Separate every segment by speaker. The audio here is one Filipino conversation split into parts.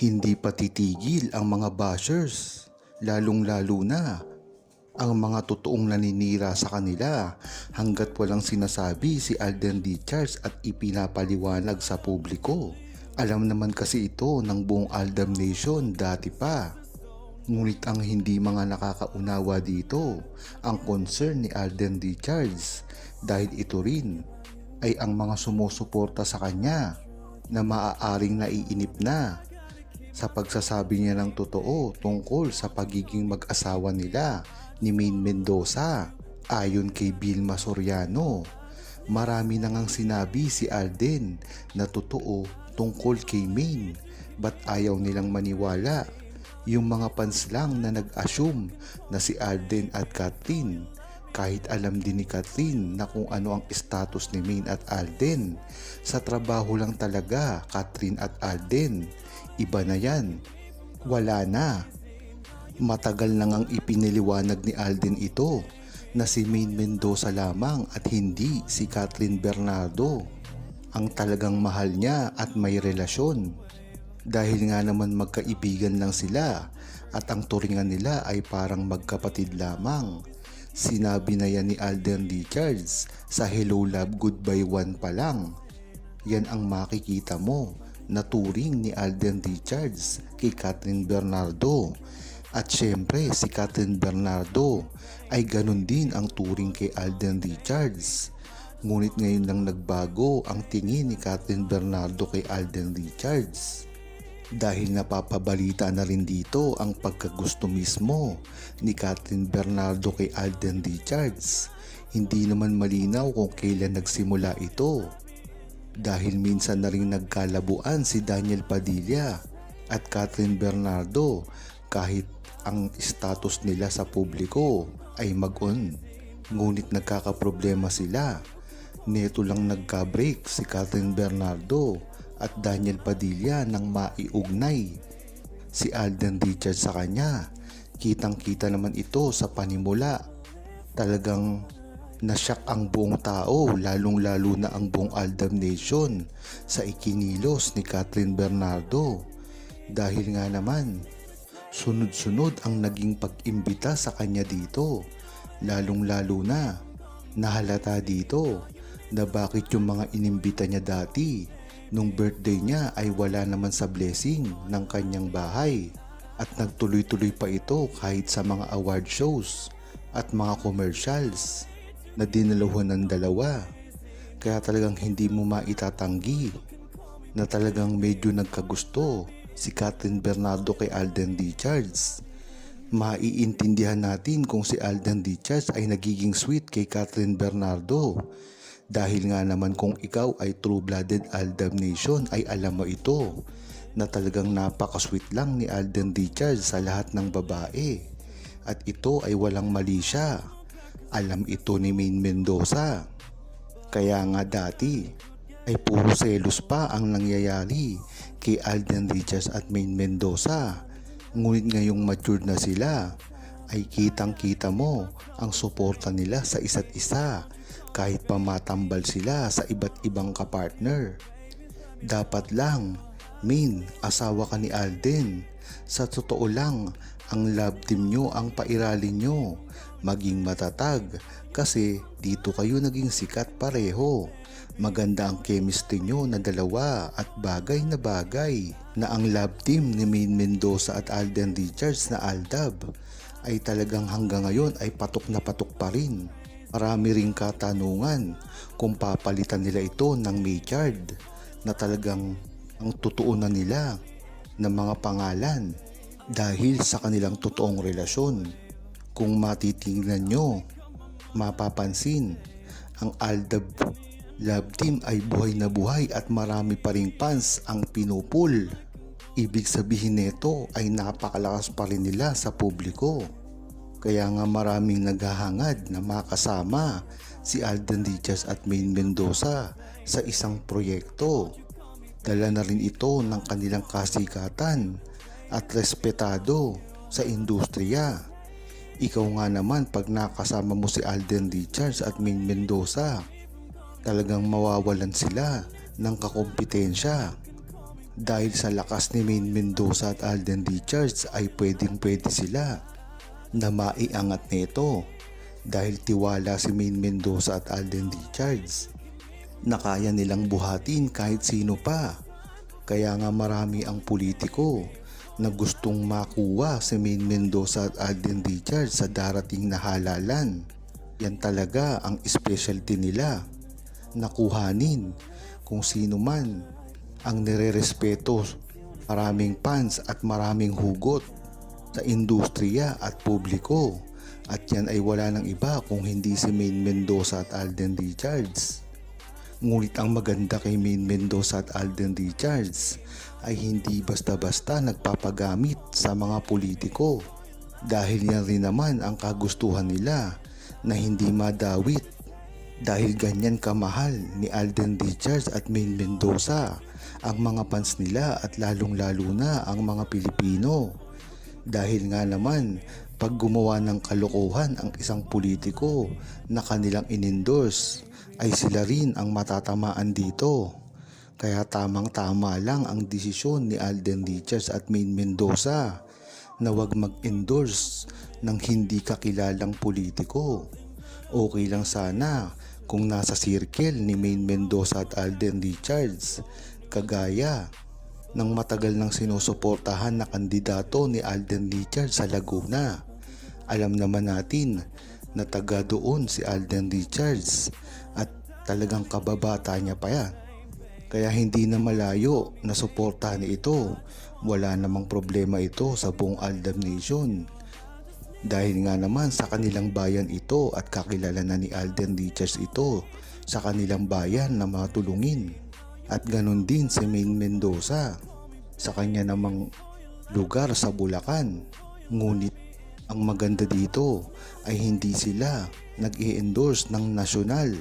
Speaker 1: Hindi pa titigil ang mga bashers, lalong-lalo na ang mga totoong naninira sa kanila hanggat walang sinasabi si Alden Richards at ipinapaliwanag sa publiko. Alam naman kasi ito ng buong Aldam Nation dati pa. Ngunit ang hindi mga nakakaunawa dito, ang concern ni Alden Richards dahil ito rin ay ang mga sumusuporta sa kanya na maaaring naiinip na sa pagsasabi niya ng totoo tungkol sa pagiging mag-asawa nila ni Maine Mendoza. Ayon kay Vilma Soriano, marami na ngang sinabi si Alden na totoo tungkol kay Maine ba't ayaw nilang maniwala yung mga fans lang na nag-assume na si Alden at Kathleen kahit alam din ni Kathleen na kung ano ang status ni Maine at Alden. Sa trabaho lang talaga, Kathleen at Alden. Iba na yan. Wala na. Matagal nang ang ipiniliwanag ni Alden ito na si Maine Mendoza lamang at hindi si Kathleen Bernardo ang talagang mahal niya at may relasyon. Dahil nga naman magkaibigan lang sila at ang turingan nila ay parang magkapatid lamang. Sinabi na yan ni Alden Richards sa Hello Love Goodbye One pa lang. Yan ang makikita mo na turing ni Alden Richards kay Catherine Bernardo. At syempre si Catherine Bernardo ay ganun din ang turing kay Alden Richards. Ngunit ngayon lang nagbago ang tingin ni Catherine Bernardo kay Alden Richards. Dahil napapabalita na rin dito ang pagkagusto mismo ni Catherine Bernardo kay Alden Richards. Hindi naman malinaw kung kailan nagsimula ito. Dahil minsan na rin nagkalabuan si Daniel Padilla at Catherine Bernardo kahit ang status nila sa publiko ay mag-on. Ngunit nagkakaproblema sila. Neto lang nagka-break si Catherine Bernardo at Daniel Padilla nang maiugnay si Alden Richards sa kanya. Kitang-kita naman ito sa panimula. Talagang nasyak ang buong tao, lalong-lalo na ang buong Aldam Nation sa ikinilos ni Catherine Bernardo. Dahil nga naman, sunod-sunod ang naging pag-imbita sa kanya dito. Lalong-lalo na, nahalata dito na bakit yung mga inimbita niya dati nung birthday niya ay wala naman sa blessing ng kanyang bahay at nagtuloy-tuloy pa ito kahit sa mga award shows at mga commercials na dinaluhan ng dalawa. Kaya talagang hindi mo maitatanggi na talagang medyo nagkagusto si Catherine Bernardo kay Alden Richards. Maiintindihan natin kung si Alden Richards ay nagiging sweet kay Catherine Bernardo dahil nga naman kung ikaw ay true-blooded Aldam Nation ay alam mo ito na talagang napaka-sweet lang ni Alden Richards sa lahat ng babae. At ito ay walang mali siya. Alam ito ni Maine Mendoza. Kaya nga dati ay puro selos pa ang nangyayari kay Alden Richards at Maine Mendoza. Ngunit ngayong matured na sila ay kitang kita mo ang suporta nila sa isa't isa kahit pa matambal sila sa iba't ibang kapartner. Dapat lang, Min, asawa ka ni Alden. Sa totoo lang, ang love team nyo ang pairalin nyo. Maging matatag kasi dito kayo naging sikat pareho. Maganda ang chemistry nyo na dalawa at bagay na bagay na ang love team ni Maine Mendoza at Alden Richards na Aldab ay talagang hanggang ngayon ay patok na patok pa rin. Marami ring katanungan kung papalitan nila ito ng Maychard na talagang ang totoo na nila ng mga pangalan dahil sa kanilang totoong relasyon. Kung matitingnan nyo, mapapansin ang Aldab Love Team ay buhay na buhay at marami pa ring fans ang pinupul. Ibig sabihin nito ay napakalakas pa rin nila sa publiko. Kaya nga maraming naghahangad na makasama si Alden Richards at Maine Mendoza sa isang proyekto. Dala na rin ito ng kanilang kasikatan at respetado sa industriya. Ikaw nga naman pag nakasama mo si Alden Richards at Maine Mendoza, talagang mawawalan sila ng kakompetensya. Dahil sa lakas ni Maine Mendoza at Alden Richards ay pwedeng pwede sila na maiangat nito. Dahil tiwala si Maine Mendoza at Alden Richards na kaya nilang buhatin kahit sino pa. Kaya nga marami ang politiko na gustong makuha si Maine Mendoza at Alden Richards sa darating na halalan. Yan talaga ang specialty nila. Nakuhanin kung sino man ang nirerespeto maraming fans at maraming hugot sa industriya at publiko. At yan ay wala ng iba kung hindi si Maine Mendoza at Alden Richards. Ngunit ang maganda kay Maine Mendoza at Alden Richards ay hindi basta-basta nagpapagamit sa mga politiko. Dahil yan rin naman ang kagustuhan nila na hindi madawit. Dahil ganyan kamahal ni Alden Richards at Maine Mendoza ang mga fans nila at lalong-lalo na ang mga Pilipino. Dahil nga naman, pag gumawa ng kalokohan ang isang politiko na kanilang inendorse, ay sila rin ang matatamaan dito. Kaya tamang-tama lang ang desisyon ni Alden Richards at Maine Mendoza na wag mag-endorse ng hindi kakilalang politiko. Okay lang sana kung nasa circle ni Maine Mendoza at Alden Richards kagaya ng matagal nang sinusuportahan na kandidato ni Alden Richards sa Laguna. Alam naman natin na taga doon si Alden Richards at talagang kababata niya pa yan. Kaya hindi na malayo na suportahan ito. Wala namang problema ito sa buong Aldab Nation. Dahil nga naman sa kanilang bayan ito at kakilala na ni Alden Richards ito sa kanilang bayan na matulungin. At ganun din si Maine Mendoza sa kanya namang lugar sa Bulacan. Ngunit ang maganda dito ay hindi sila nag-i-endorse ng nasyonal.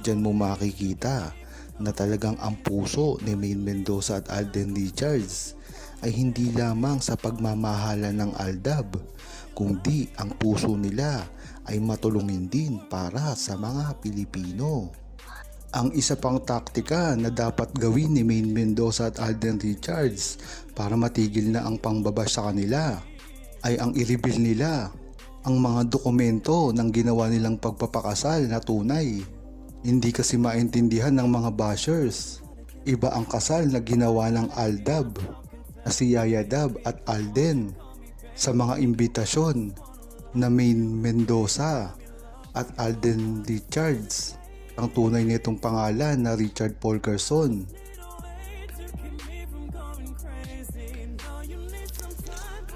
Speaker 1: Diyan mo makikita na talagang ang puso ni Maine Mendoza at Alden Richards ay hindi lamang sa pagmamahala ng Aldab, kundi ang puso nila ay matulungin din para sa mga Pilipino. Ang isa pang taktika na dapat gawin ni Maine Mendoza at Alden Richards para matigil na ang pangbabash sa kanila ay ang i-reveal nila ang mga dokumento ng ginawa nilang pagpapakasal na tunay. Hindi kasi maintindihan ng mga bashers. Iba ang kasal na ginawa ng Aldab na si Yaya Dab at Alden sa mga imbitasyon na Maine Mendoza at Alden Richards. Ang tunay nitong pangalan na Richard Paul